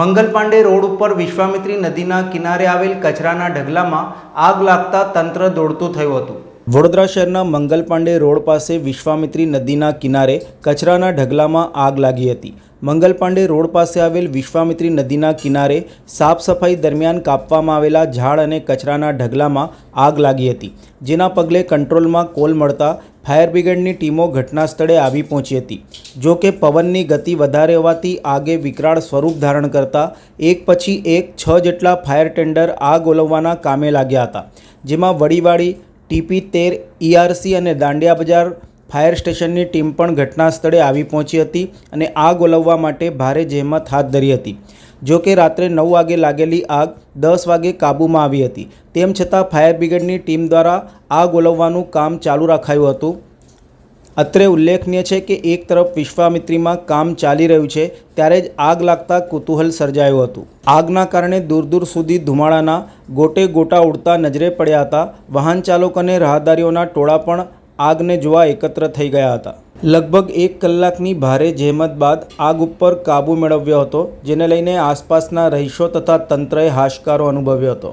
Mangal Pandey road ઉપર વિશ્વામિત્રી નદીના કિનારે આવેલ કચરાના ઢગલામાં આગ લાગતા તંત્ર દોડતું થયું હતું. વડોદરા શહેરના મંગલ પાંડે રોડ પાસે વિશ્વામિત્રી નદીના કિનારે કચરાના ઢગલામાં આગ લાગી હતી. મંગલ પાંડે રોડ પાસે આવેલ વિશ્વામિત્રી નદીના કિનારે સાફ સફાઈ દરમિયાન કાપવામાં આવેલા ઝાડ અને કચરાના ઢગલામાં આગ લાગી હતી, જેના પગલે કંટ્રોલમાં કોલ મળતા ફાયર બ્રિગેડની ટીમો ઘટના સ્થળે આવી પહોંચી હતી. જો કે પવનની ગતિ વધારે હોવાથી આગે વિકરાળ સ્વરૂપ ધારણ કરતા એક પછી એક છ જેટલા ફાયર ટેન્ડર આગ ઓલવવાના કામે લાગ્યા હતા, જેમાં વડીવાડી, ટીપી તેર ઈઆરસી અને દાંડિયા બજાર ફાયર સ્ટેશનની ટીમ પણ ઘટના સ્થળે આવી પહોંચી હતી અને આગ ઓલવવા માટે ભારે જહેમત હાથ ધરી હતી. જો કે રાત્રે નવ વાગે લાગેલી આગ દસ વાગે કાબૂમાં આવી હતી. તેમ છતાં ફાયર બ્રિગેડની ટીમ દ્વારા આગ ઓલવવાનું કામ ચાલુ રાખાયું હતું. અત્રે ઉલ્લેખનીય છે કે એક તરફ વિશ્વામિત્રીમાં કામ ચાલી રહ્યું છે, ત્યારે જ આગ લાગતા કુતૂહલ સર્જાયું હતું. આગના કારણે દૂર દૂર સુધી ધુમાડાના ગોટે ગોટા ઉડતા નજરે પડ્યા હતા. વાહન ચાલકોને રાહદારીઓના ટોળા પણ આગને જોવા એકત્ર થઈ ગયા હતા. લગભગ એક કલાકની ભારે જહેમત બાદ આગ ઉપર કાબૂ મેળવ્યો હતો, જેને લઈને આસપાસના રહીશો તથા તંત્રએ હાશકારો અનુભવ્યો હતો.